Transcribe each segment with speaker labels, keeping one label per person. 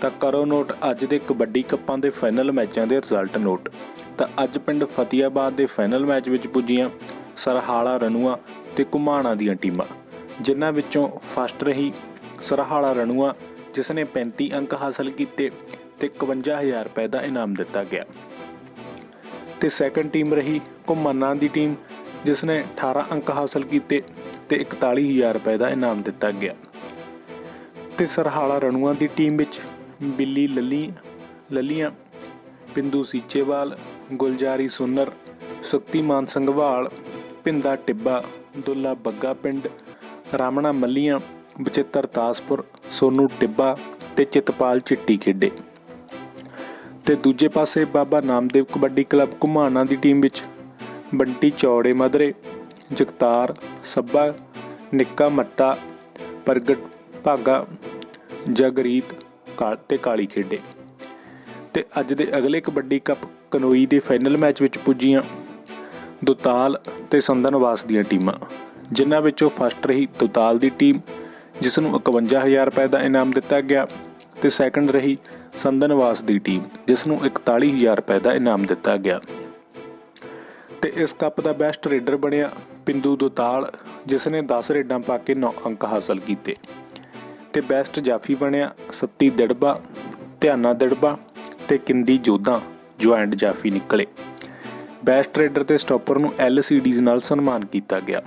Speaker 1: ਤਾਂ ਕਰੋ ਨੋਟ, ਅੱਜ ਦੇ ਕਬੱਡੀ ਕੱਪਾਂ ਦੇ ਫਾਈਨਲ ਮੈਚਾਂ ਦੇ ਰਿਜ਼ਲਟ ਨੋਟ। ਤਾਂ ਅੱਜ ਪਿੰਡ ਫਤਿਆਬਾਦ ਦੇ ਫਾਈਨਲ ਮੈਚ ਵਿੱਚ ਪੁੱਜੀਆਂ ਸਰਹਾਲਾ ਰਨੂਆ ਤੇ ਕੁਮਾਣਾ ਦੀਆਂ ਟੀਮਾਂ, ਜਿਨ੍ਹਾਂ ਵਿੱਚੋਂ ਫਸਟ ਰਹੀ ਸਰਹਾਲਾ ਰਨੂਆ ਜਿਸ ਨੇ 35 ਅੰਕ ਹਾਸਲ ਕੀਤੇ ਤੇ 51000 ਰੁਪਏ ਦਾ ਇਨਾਮ ਦਿੱਤਾ ਗਿਆ। ਤੇ ਸੈਕੰਡ ਟੀਮ ਰਹੀ ਘੁੰਮਣਾ ਦੀ ਟੀਮ, ਜਿਸ ਨੇ 18 ਅੰਕ ਹਾਸਲ ਕੀਤੇ ਤੇ 41000 ਰੁਪਏ ਦਾ ਇਨਾਮ ਦਿੱਤਾ ਗਿਆ। ਤੇ ਸਰਹਾਲਾ ਰਣੂਆਂ ਦੀ ਟੀਮ ਵਿੱਚ ਬਿੱਲੀ ਲੱਲੀ, ਲੱਲੀਆਂ, ਪਿੰਦੂ ਸੀਚੇਵਾਲ, ਗੁਲਜਾਰੀ ਸੁਨਰ, ਸ਼ਕਤੀਮਾਨ ਸੰਘਵਾਲ, ਪਿੰਦਾ ਟਿੱਬਾ, ਦੁੱਲਾ ਬੱਗਾ ਪਿੰਡ, ਰਾਮਣਾ ਮੱਲੀਆਂ, ਬਚਿੱਤਰ ਤਾਸਪੁਰ, ਸੋਨੂ ਟਿੱਬਾ ਤੇ ਚਿਤਪਾਲ ਚਿੱਟੀ ਖੇਡੇ। ਤੇ ਦੂਜੇ ਪਾਸੇ ਬਾਬਾ ਨਾਮਦੇਵ ਕਬੱਡੀ ਕਲੱਬ ਘੁਮਾਣਾ ਦੀ ਟੀਮ ਵਿੱਚ ਬੰਟੀ ਚੌੜੇ ਮਦਰੇ, ਜਗਤਾਰ ਸੱਬਾ ਨਿੱਕਾ ਮੱਟਾ, ਪ੍ਰਗਟ ਭਾਗਾ, ਜਗਰੀਤ ਤੇ ਕਾਲੀ ਖੇਡੇ। ਤੇ ਅੱਜ ਦੇ ਅਗਲੇ ਕਬੱਡੀ ਕੱਪ ਕਨੋਈ ਦੇ ਫਾਈਨਲ ਮੈਚ ਵਿੱਚ ਪੁੱਜੀਆਂ ਦੁਤਾਲ ਤੇ ਸੰਦਨਵਾਸ ਦੀਆਂ ਟੀਮਾਂ, ਜਿਨ੍ਹਾਂ ਵਿੱਚੋਂ ਫਸਟ ਰਹੀ ਦੁਤਾਲ ਦੀ ਟੀਮ, ਜਿਸ ਨੂੰ 51000 ਰੁਪਏ ਦਾ ਇਨਾਮ ਦਿੱਤਾ ਗਿਆ, ਤੇ ਸੈਕੰਡ ਰਹੀ ਸੰਦਨਵਾਸ ਦੀ ਟੀਮ, ਜਿਸ ਨੂੰ 41000 ਰੁਪਏ ਦਾ ਇਨਾਮ ਦਿੱਤਾ ਗਿਆ। ਤੇ ਇਸ ਕੱਪ ਦਾ ਬੈਸਟ ਰੇਡਰ ਬਣਿਆ ਪਿੰਦੂ ਦੁਤਾਲ, ਜਿਸ ਨੇ 10 ਰੇਡਾਂ ਪਾ ਕੇ 9 ਅੰਕ ਹਾਸਲ ਕੀਤੇ। ਤੇ ਬੈਸਟ ਜਾਫੀ ਬਣਿਆ ਸੱਤੀ ਦਿੜਬਾ, ਧਿਆਨਾ ਦਿੜਬਾ ਤੇ ਕਿੰਦੀ ਜੋਧਾ ਜੁਆਇੰਟ ਜਾਫੀ ਨਿਕਲੇ। ਬੈਸਟ ਰੇਡਰ ਤੇ ਸਟਾਪਰ ਨੂੰ ਐਲਸੀਡੀਜ਼ ਨਾਲ ਸਨਮਾਨ ਕੀਤਾ ਗਿਆ।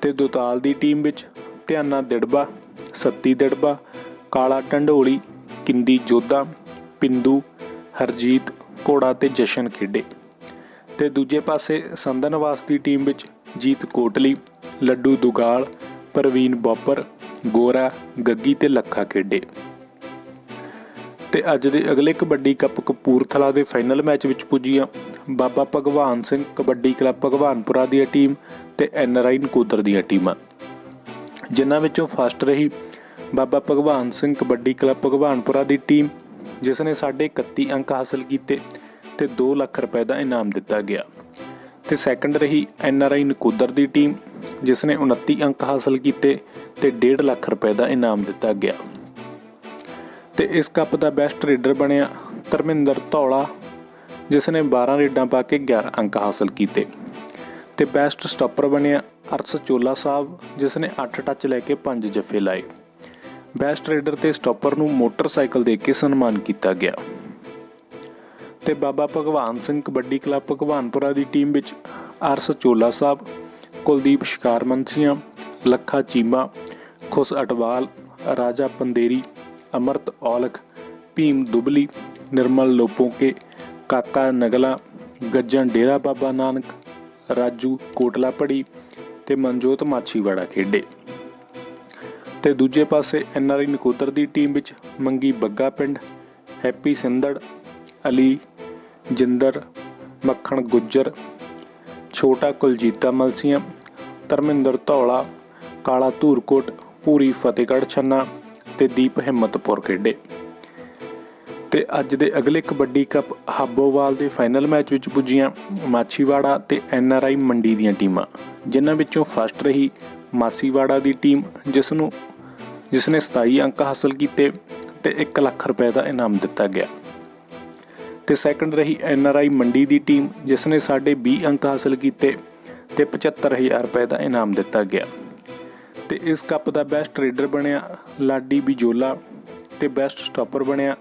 Speaker 1: ਤੇ ਦੁਤਾਲ ਦੀ ਟੀਮ ਵਿੱਚ ਧਿਆਨਾ ਦਿੜਬਾ, ਸੱਤੀ ਦਿੜਬਾ, ਕਾਲਾ ਟੰਡੋਲੀ, ਕਿੰਦੀ ਜੋਧਾ, ਪਿੰਦੂ, ਹਰਜੀਤ ਕੋੜਾ ਤੇ ਜਸ਼ਨ ਖੇਡੇ। ਤੇ ਦੂਜੇ ਪਾਸੇ ਸੰਦਨਵਾਸ ਦੀ ਟੀਮ ਵਿੱਚ ਜੀਤ ਕੋਟਲੀ, ਲੱਡੂ ਦੁਗਾਲ, ਪ੍ਰਵੀਨ ਬੋਪਰ ਗੋਰਾ, ਗੱਗੀ ਤੇ ਲੱਖਾ ਖੇਡੇ। ਤੇ ਅੱਜ ਦੇ ਅਗਲੇ ਕਬੱਡੀ ਕੱਪ ਕਪੂਰਥਲਾ ਦੇ ਫਾਈਨਲ ਮੈਚ ਵਿੱਚ ਪੁੱਜੀਆਂ ਬਾਬਾ ਭਗਵਾਨ ਸਿੰਘ ਕਬੱਡੀ ਕਲੱਬ ਭਗਵਾਨਪੁਰਾ ਦੀ ਟੀਮ ਤੇ ਆਈ ਨਕੋਦਰ ਦੀਆਂ ਟੀਮਾਂ। ਜਿਨ੍ਹਾਂ ਵਿੱਚੋਂ ਫਸਟ ਰਹੀ ਬਾਬਾ ਭਗਵਾਨ ਸਿੰਘ ਕਬੱਡੀ ਕਲੱਬ ਭਗਵਾਨਪੁਰਾ ਦੀ ਟੀਮ, ਜਿਸ ਨੇ ਸਾਡੇ 31 ਅੰਕ ਹਾਸਲ ਕੀਤੇ ਤੇ 2 ਲੱਖ ਰੁਪਏ ਦਾ ਇਨਾਮ ਦਿੱਤਾ ਗਿਆ। ਤੇ ਸੈਕੰਡ ਰਹੀ ਐੱਨ ਆਰ ਆਈ ਨਕੋਦਰ ਦੀ ਟੀਮ, ਜਿਸ ਨੇ 29 ਅੰਕ ਹਾਸਲ ਕੀਤੇ ਤੇ 1.5 ਲੱਖ ਰੁਪਏ ਦਾ ਇਨਾਮ ਦਿੱਤਾ ਗਿਆ। ਤੇ ਇਸ ਕੱਪ ਦਾ ਬੈਸਟ ਰੇਡਰ ਬਣਿਆ ਧਰਮਿੰਦਰ ਧੌਲਾ ਜਿਸ ਨੇ 12 ਰੇਡਾਂ ਪਾ ਕੇ 11 ਅੰਕ ਹਾਸਲ ਕੀਤੇ। ਤੇ ਬੈਸਟ ਸਟਾਪਰ ਬਣਿਆ ਅਰਸ ਚੋਲਾ ਸਾਹਿਬ ਜਿਸ ਨੇ 8 ਟੱਚ ਲੈ ਕੇ 5 ਜੱਫੇ ਲਾਏ। ਬੈਸਟ ਰੇਡਰ ਤੇ ਸਟਾਪਰ ਨੂੰ ਮੋਟਰਸਾਈਕਲ ਦੇ ਕੇ ਸਨਮਾਨ ਕੀਤਾ ਗਿਆ। ਤੇ ਬਾਬਾ ਭਗਵਾਨ ਸਿੰਘ ਕਬੱਡੀ ਕਲੱਬ ਭਗਵਾਨਪੁਰਾ ਦੀ ਟੀਮ ਵਿੱਚ ਅਰਸ ਚੋਲਾ ਸਾਹਿਬ, ਕੁਲਦੀਪ ਸ਼ਿਕਾਰ ਮੰਸੀਆਂ ਲੱਖਾ ਚੀਮਾ ਖੁਸ ਅਟਵਾਲ, ਰਾਜਾ ਪੰਦੇਰੀ, ਅਮਰਤ ਔਲਖ, ਭੀਮ ਦੁਬਲੀ, ਨਿਰਮਲ ਲੋਪੋਕੇ, ਕਾਕਾ ਨਗਲਾ, ਗੱਜਣ ਡੇਰਾ ਬਾਬਾ ਨਾਨਕ, ਰਾਜੂ ਕੋਟਲਾ ਪੜੀ ਤੇ ਮਨਜੋਤ ਮਾਛੀਵਾੜਾ ਖੇਡੇ। ਤੇ ਦੂਜੇ ਪਾਸੇ ਐਨਆਰਆਈ ਨਕੋਦਰ ਦੀ ਟੀਮ ਵਿੱਚ ਮੰਗੀ ਬੱਗਾ ਪਿੰਡ, ਹੈਪੀ ਸਿੰਦੜ, ਅਲੀ, ਜਿੰਦਰ, ਮੱਖਣ ਗੁੱਜਰ, ਛੋਟਾ ਕੁਲਜੀਤਾ ਮਲਸੀਆਂ, ਧਰਮਿੰਦਰ ਧੌਲਾ, ਕਾਲਾ ਧੂਰਕੋਟ ਪੂਰੀ ਫਤਿਹਗੜ੍ਹ ਛੰਨਾ ਤੇ ਦੀਪ ਹਿੰਮਤਪੁਰ ਖੇਡੇ। ਤੇ ਅੱਜ ਦੇ ਅਗਲੇ ਕਬੱਡੀ ਕੱਪ ਹਾਬੋਵਾਲ ਦੇ ਫਾਈਨਲ ਮੈਚ ਵਿੱਚ ਪੁੱਜੀਆਂ ਮਾਛੀਵਾੜਾ ਤੇ ਐਨਆਰਆਈ ਮੰਡੀ ਦੀਆਂ ਟੀਮਾਂ, ਜਿਨ੍ਹਾਂ ਵਿੱਚੋਂ ਫਸਟ ਰਹੀ ਮਾਸੀਵਾੜਾ ਦੀ ਟੀਮ ਜਿਸ ਨੂੰ ਜਿਸ ਨੇ 27 ਅੰਕ ਹਾਸਲ ਕੀਤੇ ਤੇ 1 ਲੱਖ ਰੁਪਏ ਦਾ ਇਨਾਮ ਦਿੱਤਾ ਗਿਆ। ਤੇ ਸੈਕੰਡ ਰਹੀ ਐਨਆਰਆਈ ਮੰਡੀ ਦੀ ਟੀਮ ਜਿਸ ਨੇ ਸਾਡੇ 20 ਅੰਕ ਹਾਸਲ ਕੀਤੇ ਤੇ 75000 ਰੁਪਏ ਦਾ ਇਨਾਮ ਦਿੱਤਾ ਗਿਆ। ਤੇ ਇਸ ਕੱਪ ਦਾ ਬੈਸਟ ਰੇਡਰ ਬਣਿਆ ਲਾਡੀ ਬਿਜੋਲਾ ਤੇ ਬੈਸਟ ਸਟਾਪਰ ਬਣਿਆ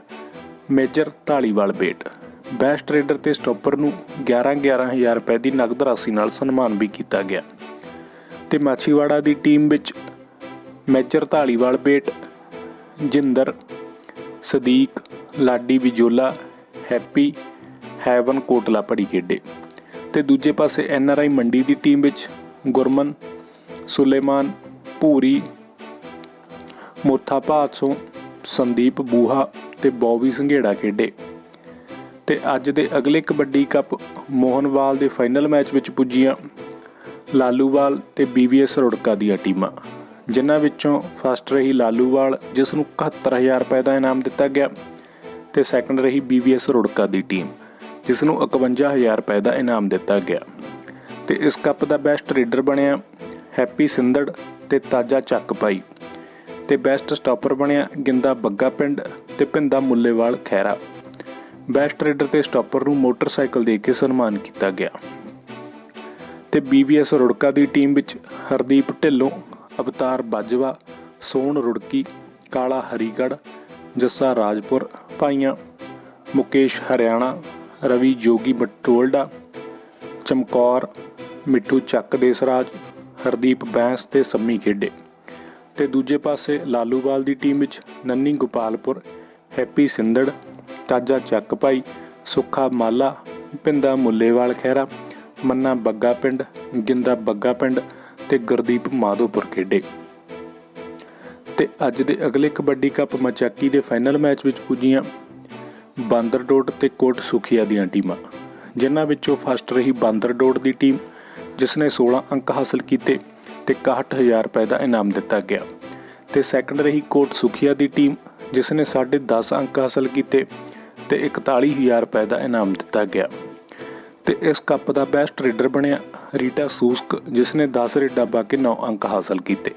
Speaker 1: ਮੇਜਰ ਢਾਲੀਵਾਲ ਬੇਟ। ਬੈਸਟ ਰੇਡਰ ਤੇ ਸਟਾਪਰ ਨੂੰ 11 11000 ਰੁਪਏ ਦੀ ਨਗਦ ਰਾਸ਼ੀ ਨਾਲ ਸਨਮਾਨ ਵੀ ਕੀਤਾ ਗਿਆ। ਤੇ ਮਾਛੀਵਾੜਾ ਦੀ ਟੀਮ ਵਿੱਚ Major Dhaliwal Bet, Jinder, Sadiq, Ladi Vijola Happy, Heaven Kotla ਪੜੀ ਖੇਡੇ। ਤੇ ਦੂਜੇ ਪਾਸੇ ਐਨਆਰਆਈ ਮੰਡੀ ਦੀ ਟੀਮ ਵਿੱਚ ਗੁਰਮਨ, ਸੁਲੇਮਾਨ ਭੂਰੀ ਮੋਥਾ ਭਾਤਸੋਂ ਸੰਦੀਪ ਬੂਹਾ ਤੇ ਬੌਬੀ ਸੰਘੇੜਾ ਖੇਡੇ। ਤੇ ਅੱਜ ਦੇ ਅਗਲੇ ਕਬੱਡੀ ਕੱਪ ਮੋਹਨਵਾਲ ਦੇ ਫਾਈਨਲ ਮੈਚ ਵਿੱਚ ਪੁੱਜੀਆਂ ਲਾਲੂਵਾਲ ਤੇ ਬੀਵੀਐਸ ਰੁੜਕਾ ਦੀਆਂ ਟੀਮਾਂ, ਜਿਨ੍ਹਾਂ ਵਿੱਚੋਂ ਫਸਟ ਰਹੀ ਲਾਲੂਵਾਲ, ਜਿਸ ਨੂੰ 71000 ਰੁਪਏ ਦਾ ਇਨਾਮ ਦਿੱਤਾ ਗਿਆ, ਤੇ ਸੈਕੰਡ ਰਹੀ ਬੀਵੀਐਸ ਰੁੜਕਾ ਦੀ ਟੀਮ, ਜਿਸ ਨੂੰ 51000 ਰੁਪਏ ਦਾ ਇਨਾਮ ਦਿੱਤਾ ਗਿਆ। ਤੇ ਇਸ ਕੱਪ ਦਾ ਬੈਸਟ ਰੇਡਰ ਬਣਿਆ ਹੈਪੀ ਸਿੰਦੜ ਤੇ ਤਾਜਾ ਚੱਕ ਪਾਈ ਤੇ ਬੈਸਟ ਸਟਾਪਰ ਬਣਿਆ ਗਿੰਦਾ ਬੱਗਾ ਪਿੰਡ ਤੇ ਪਿੰਦਾ ਮੁੱਲੇਵਾਲ ਖੈਰਾ ਬੈਸਟ ਰੇਡਰ ਤੇ ਸਟਾਪਰ ਨੂੰ ਮੋਟਰਸਾਈਕਲ ਦੇ ਕੇ ਸਨਮਾਨ ਕੀਤਾ ਗਿਆ। ਤੇ ਬੀਵੀਐਸ ਰੁੜਕਾ ਦੀ ਟੀਮ ਵਿੱਚ ਹਰਦੀਪ ਢਿੱਲੋਂ, ਅਵਤਾਰ ਬਾਜਵਾ, ਸੋਹਣ ਰੁੜਕੀ, ਕਾਲਾ ਹਰੀਗੜ੍ਹ, ਜੱਸਾ ਰਾਜਪੁਰ, ਭਾਈਆਂ ਮੁਕੇਸ਼ ਹਰਿਆਣਾ, ਰਵੀ ਜੋਗੀ ਬਟੋਲਡਾ ਚਮਕੌਰ, ਮਿੱਠੂ ਚੱਕ ਦੇਸਰਾਜ ਹਰਦੀਪ ਬੈਂਸ ਤੇ ਸੰਮੀ ਖੇਡੇ। ਤੇ ਦੂਜੇ ਪਾਸੇ ਲਾਲੂਵਾਲ ਦੀ ਟੀਮ ਵਿੱਚ ਨੰਨੀ ਗੋਪਾਲਪੁਰ, ਹੈਪੀ ਸਿੰਦੜ, ਤਾਜਾ ਚੱਕ ਭਾਈ ਸੁੱਖਾ ਮਾਲਾ, ਪਿੰਦਾ ਮੁੱਲੇਵਾਲ ਖਹਿਰਾ, ਮੰਨਾ ਬੱਗਾ ਪਿੰਡ, ਗਿੰਦਾ ਬੱਗਾ ਪਿੰਡ ਤੇ ਗੁਰਦੀਪ ਮਾਧੋਪੁਰ ਖੇਡੇ। ਤੇ ਅੱਜ ਦੇ ਅਗਲੇ ਕਬੱਡੀ ਕੱਪ ਮਚਾਕੀ ਦੇ ਫਾਈਨਲ ਮੈਚ ਵਿੱਚ ਪੁੱਜੀਆਂ ਬਾਂਦਰ ਡੋਡ ਤੇ ਕੋਟ ਸੁਖੀਆ ਦੀਆਂ ਟੀਮਾਂ, ਜਿਨ੍ਹਾਂ ਵਿੱਚੋਂ ਫਸਟ ਰਹੀ ਬਾਂਦਰਡੋਡ ਦੀ ਟੀਮ ਜਿਸ ਨੇ 16 ਅੰਕ ਹਾਸਲ ਕੀਤੇ ਤੇ 61000 ਰੁਪਏ ਦਾ ਇਨਾਮ ਦਿੱਤਾ ਗਿਆ। ਤੇ ਸੈਕੰਡ ਰਹੀ ਕੋਟ ਸੁਖੀਆ ਦੀ ਟੀਮ ਜਿਸ ਨੇ 10.5 ਅੰਕ ਹਾਸਲ ਕੀਤੇ ਤੇ 41000 ਰੁਪਏ ਦਾ ਇਨਾਮ ਦਿੱਤਾ ਗਿਆ। ਤੇ ਇਸ ਕੱਪ ਦਾ ਬੈਸਟ ਰੇਡਰ ਬਣਿਆ ਰੀਟਾ ਸੂਸਕ ਜਿਸ ਨੇ 10 ਰੇਡਾਂ ਪਾ ਕੇ 9 ਅੰਕ ਹਾਸਲ ਕੀਤੇ।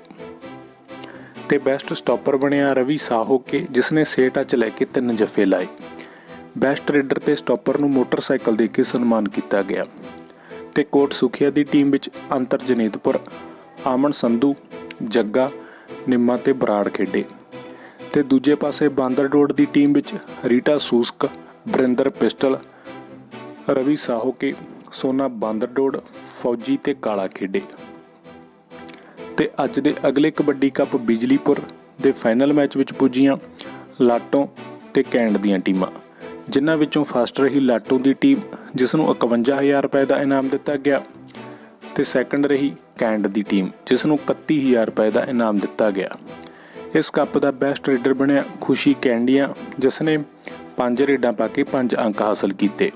Speaker 1: ਤੇ ਬੈਸਟ ਸਟਾਪਰ ਬਣਿਆ ਰਵੀ ਸਾਹੋਕੇ ਜਿਸ ਨੇ 6 ਟੱਚ ਲੈ ਕੇ ਤਿੰਨ ਜੱਫੇ ਲਾਏ। ਬੈਸਟ ਰੇਡਰ ਤੇ ਸਟਾਪਰ ਨੂੰ ਮੋਟਰਸਾਈਕਲ ਦੇ ਕੇ ਸਨਮਾਨ ਕੀਤਾ ਗਿਆ। ਤੇ ਕੋਟ ਸੁਖੀਆ ਦੀ ਟੀਮ ਵਿੱਚ ਅੰਤਰ ਜਨੇਤਪੁਰ, ਆਮਨ ਸੰਧੂ, ਜੱਗਾ, ਨਿੰਮਾ ਤੇ ਬਰਾੜ ਖੇਡੇ। ਤੇ ਦੂਜੇ ਪਾਸੇ ਬਾਂਦਰ ਰੋਡ ਦੀ ਟੀਮ ਵਿੱਚ ਰੀਟਾ ਸੂਸਕ, ਬਰਿੰਦਰ ਪਿਸਟਲ, ਰਵੀ ਸਾਹੋਕੇ ਸੋਨਾ ਬਾਂਦਰ ਰੋਡ, ਫੌਜੀ ਤੇ ਕਾਲਾ ਖੇਡੇ। ਤੇ ਅੱਜ ਦੇ ਅਗਲੇ ਕਬੱਡੀ ਕੱਪ ਬਿਜਲੀਪੁਰ ਦੇ ਫਾਈਨਲ ਮੈਚ ਵਿੱਚ ਪੁੱਜੀਆਂ ਲਾਟੋ ਤੇ ਕੈਂਡ ਦੀਆਂ ਟੀਮਾਂ, ਜਿਨ੍ਹਾਂ ਵਿੱਚੋਂ ਫਸਟ ਰਹੀ ਲਾਟੋ ਦੀ ਟੀਮ ਜਿਸ ਨੂੰ 51000 ਰੁਪਏ ਦਾ ਇਨਾਮ ਦਿੱਤਾ ਗਿਆ ਤੇ ਸੈਕੰਡ ਰਹੀ ਕੈਂਡ ਦੀ ਟੀਮ ਜਿਸ ਨੂੰ 31000 ਰੁਪਏ ਦਾ ਇਨਾਮ ਦਿੱਤਾ ਗਿਆ। ਇਸ ਕੱਪ ਦਾ ਬੈਸਟ ਰੇਡਰ ਬਣਿਆ ਖੁਸ਼ੀ ਕੈਂਡੀਆਂ ਜਿਸ ਨੇ 5 ਰੇਡਾਂ ਪਾ ਕੇ 5 ਅੰਕ ਹਾਸਲ ਕੀਤੇ।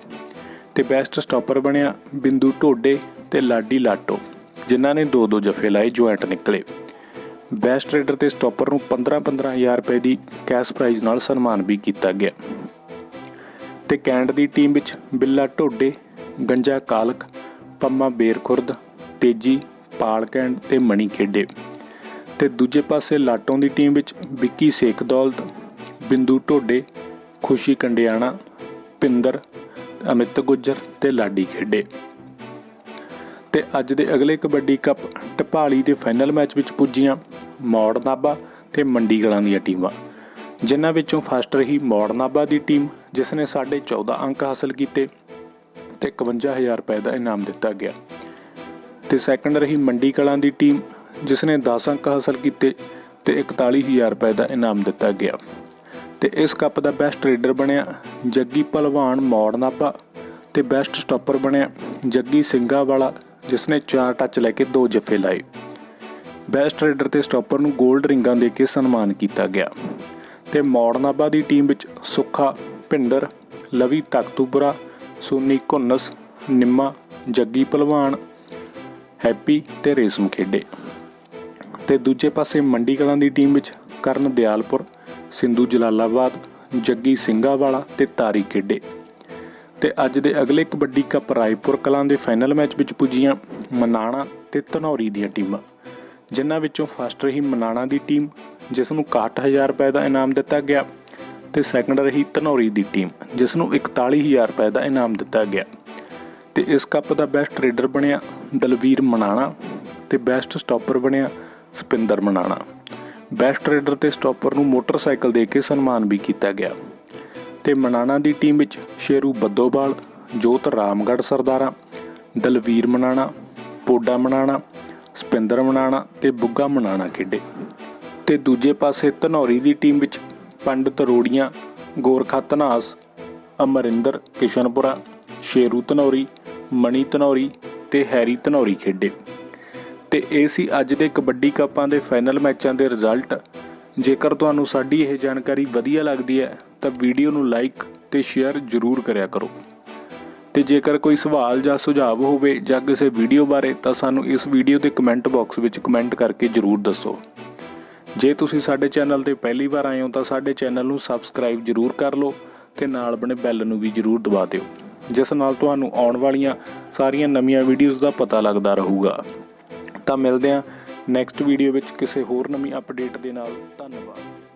Speaker 1: ਤੇ ਬੈਸਟ ਸਟਾਪਰ ਬਣਿਆ ਬਿੰਦੂ ਢੋਡੇ ਤੇ ਲਾਡੀ ਲਾਟੋ, ਜਿਨ੍ਹਾਂ ਨੇ ਦੋ ਦੋ ਜਫੇ ਲਾਏ ਜੁਆਇੰਟ ਨਿਕਲੇ। ਬੈਸਟ ਰੇਡਰ ਤੇ ਸਟਾਪਰ ਨੂੰ 15-15000 ਰੁਪਏ ਦੀ ਕੈਸ਼ ਪ੍ਰਾਈਜ਼ ਨਾਲ ਸਨਮਾਨ ਵੀ ਕੀਤਾ ਗਿਆ। ਤੇ ਕੈਂਡ ਦੀ ਟੀਮ ਵਿੱਚ ਬਿੱਲਾ ਢੋਡੇ, ਗੰਜਾ ਕਾਲਕ, ਪੰਮਾ ਬੇਰਖੁਰਦ, ਤੇਜੀ, ਪਾਲ ਕੈਂਡ ਤੇ ਮਣੀ ਖੇਡੇ। ਤੇ ਦੂਜੇ ਪਾਸੇ ਲਾਟੋਂ ਦੀ ਟੀਮ ਵਿੱਚ ਵਿੱਕੀ ਸੇਖ ਦੌਲਤ ਬਿੰਦੂ ਢੋਡੇ, ਖੁਸ਼ੀ ਕੰਡਿਆਣਾ, ਪਿੰਦਰ, ਅਮਿਤ ਗੁੱਜਰ ਤੇ ਲਾਡੀ ਖੇਡੇ। ਤੇ ਅੱਜ ਦੇ ਅਗਲੇ ਕਬੱਡੀ ਕੱਪ ਟਪਾਲੀ ਦੇ ਫਾਈਨਲ ਮੈਚ ਵਿੱਚ ਪੁੱਜੀਆਂ ਮੌੜ ਨਾਬਾ ਤੇ ਮੰਡੀ ਕਲਾਂ ਦੀਆਂ ਟੀਮਾਂ, ਜਿਨ੍ਹਾਂ ਵਿੱਚੋਂ ਫਸਟ ਰਹੀ ਮੌੜ ਨਾਬਾ ਦੀ ਟੀਮ ਜਿਸ ਨੇ 14.5 ਅੰਕ ਹਾਸਲ ਕੀਤੇ ਤੇ 51000 ਰੁਪਏ ਦਾ ਇਨਾਮ ਦਿੱਤਾ ਗਿਆ। ਤੇ ਸੈਕੰਡ ਰਹੀ ਮੰਡੀ ਕਲਾਂ ਦੀ ਟੀਮ ਜਿਸ ਨੇ 10 ਅੰਕ ਹਾਸਲ ਕੀਤੇ ਤੇ 41000 ਰੁਪਏ ਦਾ ਇਨਾਮ ਦਿੱਤਾ ਗਿਆ। ਤੇ ਇਸ ਕੱਪ ਦਾ ਬੈਸਟ ਰੇਡਰ ਬਣਿਆ ਜੱਗੀ ਭਲਵਾਨ ਮੌੜ ਨਾਭਾ ਤੇ ਬੈਸਟ ਸਟਾਪਰ ਬਣਿਆ ਜੱਗੀ ਸਿੰਘਾ ਵਾਲਾ ਜਿਸ ਨੇ 4 ਟੱਚ ਲੈ ਕੇ ਦੋ ਜੱਫੇ ਲਾਏ। ਬੈਸਟ ਰੇਡਰ ਤੇ ਸਟਾਪਰ ਨੂੰ 골ਡ ਰਿੰਗਾਂ ਦੇ ਕੇ ਸਨਮਾਨ ਕੀਤਾ ਗਿਆ। ਤੇ ਮੌੜ ਨਾਭਾ ਦੀ ਟੀਮ ਵਿੱਚ ਸੁੱਖਾ ਭਿੰਡਰ ਲਵੀ ਤਖਤੂਪੁਰਾ ਸੋਨੀ ਘੁੰਨਸ, ਨਿੰਮਾ, ਜੱਗੀ ਪਹਿਲਵਾਨ, ਹੈਪੀ ਤੇ ਰੇਸ਼ਮ ਖੇਡੇ। ਤੇ ਦੂਜੇ ਪਾਸੇ ਮੰਡੀ ਕਲਾਂ ਦੀ ਟੀਮ ਵਿੱਚ ਕਰਨ ਦਿਆਲਪੁਰ, ਸਿੰਧੂ ਜਲਾਲਾਬਾਦ, ਜੱਗੀ ਸਿੰਘਾ ਵਾਲਾ ਤੇ ਤਾਰੀ ਖੇਡੇ। ਤੇ ਅੱਜ ਦੇ ਅਗਲੇ ਕਬੱਡੀ ਕੱਪ ਰਾਏਪੁਰ ਕਲਾਂ ਦੇ ਫਾਈਨਲ ਮੈਚ ਵਿੱਚ ਪੁੱਜੀਆਂ ਮਨਾਣਾ ਤੇ ਧਨੌਰੀ ਦੀਆਂ ਟੀਮਾਂ, ਜਿਨ੍ਹਾਂ ਵਿੱਚੋਂ ਫਸਟ ਰਹੀ ਮਨਾਣਾ ਦੀ ਟੀਮ, ਜਿਸ ਨੂੰ 61000 ਰੁਪਏ ਦਾ ਇਨਾਮ ਦਿੱਤਾ ਗਿਆ। ਤੇ ਸੈਕੰਡ ਰਹੀ ਧਨੌਰੀ ਦੀ ਟੀਮ ਜਿਸ ਨੂੰ 41000 ਰੁਪਏ ਦਾ ਇਨਾਮ ਦਿੱਤਾ ਗਿਆ। ਤੇ ਇਸ ਕੱਪ ਦਾ ਬੈਸਟ ਰੇਡਰ ਬਣਿਆ ਦਲਵੀਰ ਮਨਾਣਾ ਤੇ ਬੈਸਟ ਸਟਾਪਰ ਬਣਿਆ ਸਪਿੰਦਰ ਮਨਾਣਾ। ਬੈਸਟ ਰੇਡਰ ਤੇ ਸਟਾਪਰ ਨੂੰ ਮੋਟਰਸਾਈਕਲ ਦੇ ਕੇ ਸਨਮਾਨ ਵੀ ਕੀਤਾ ਗਿਆ। ਤੇ ਮਨਾਣਾ ਦੀ ਟੀਮ ਵਿੱਚ ਸ਼ੇਰੂ ਬੱਦੋਵਾਲ ਜੋਤ ਰਾਮਗੜ੍ਹ ਸਰਦਾਰਾ, ਦਲਵੀਰ ਮਨਾਣਾ, ਪੋਡਾ ਮਨਾਣਾ, ਸਪਿੰਦਰ ਮਨਾਣਾ ਤੇ ਬੁੱਗਾ ਮਨਾਣਾ ਖੇਡੇ। ਤੇ ਦੂਜੇ ਪਾਸੇ ਧਨੌਰੀ ਦੀ ਟੀਮ ਵਿੱਚ ਪੰਡਤ ਰੋੜੀਆਂ ਗੋਰਖਾ ਧਨਾਸ ਅਮਰਿੰਦਰ ਕਿਸ਼ਨਪੁਰਾ, ਸ਼ੇਰੂ ਧਨੌਰੀ, ਮਣੀ ਧਨੌਰੀ ਤੇ ਹੈਰੀ ਧਨੌਰੀ ਖੇਡੇ। ਤੇ ਇਹ ਸੀ ਅੱਜ ਦੇ ਕਬੱਡੀ ਕੱਪਾਂ ਦੇ ਫਾਈਨਲ ਮੈਚਾਂ ਦੇ ਰਿਜ਼ਲਟ। ਜੇਕਰ ਤੁਹਾਨੂੰ ਸਾਡੀ ਇਹ ਜਾਣਕਾਰੀ ਵਧੀਆ ਲੱਗਦੀ ਹੈ, ਤਾਂ ਵੀਡੀਓ ਨੂੰ ਲਾਈਕ ਤੇ ਸ਼ੇਅਰ ਜ਼ਰੂਰ ਕਰਿਆ ਕਰੋ। ਤੇ ਜੇਕਰ ਕੋਈ ਸਵਾਲ ਜਾਂ ਸੁਝਾਅ ਹੋਵੇ ਜਾਂ ਕਿਸੇ ਵੀਡੀਓ ਬਾਰੇ, ਤਾਂ ਸਾਨੂੰ ਇਸ ਵੀਡੀਓ ਦੇ ਕਮੈਂਟ ਬਾਕਸ ਵਿੱਚ ਕਮੈਂਟ ਕਰਕੇ ਜ਼ਰੂਰ ਦੱਸੋ। ਜੇ ਤੁਸੀਂ ਸਾਡੇ ਚੈਨਲ ਤੇ ਪਹਿਲੀ ਵਾਰ ਆਏ ਹੋ ਤਾਂ ਸਾਡੇ ਚੈਨਲ ਨੂੰ ਸਬਸਕ੍ਰਾਈਬ ਜ਼ਰੂਰ ਕਰ ਲਓ ਤੇ ਨਾਲ ਬਣੇ ਬੈਲ ਨੂੰ ਵੀ ਜ਼ਰੂਰ ਦਬਾ ਦਿਓ, ਜਿਸ ਨਾਲ ਤੁਹਾਨੂੰ ਆਉਣ ਵਾਲੀਆਂ ਸਾਰੀਆਂ ਨਵੀਆਂ ਵੀਡੀਓਜ਼ ਦਾ ਪਤਾ ਲੱਗਦਾ ਰਹੂਗਾ। ਤਾਂ ਮਿਲਦੇ ਹਾਂ ਨੈਕਸਟ ਵੀਡੀਓ ਵਿੱਚ ਕਿਸੇ ਹੋਰ ਨਵੀਂ ਅਪਡੇਟ ਦੇ ਨਾਲ। ਧੰਨਵਾਦ।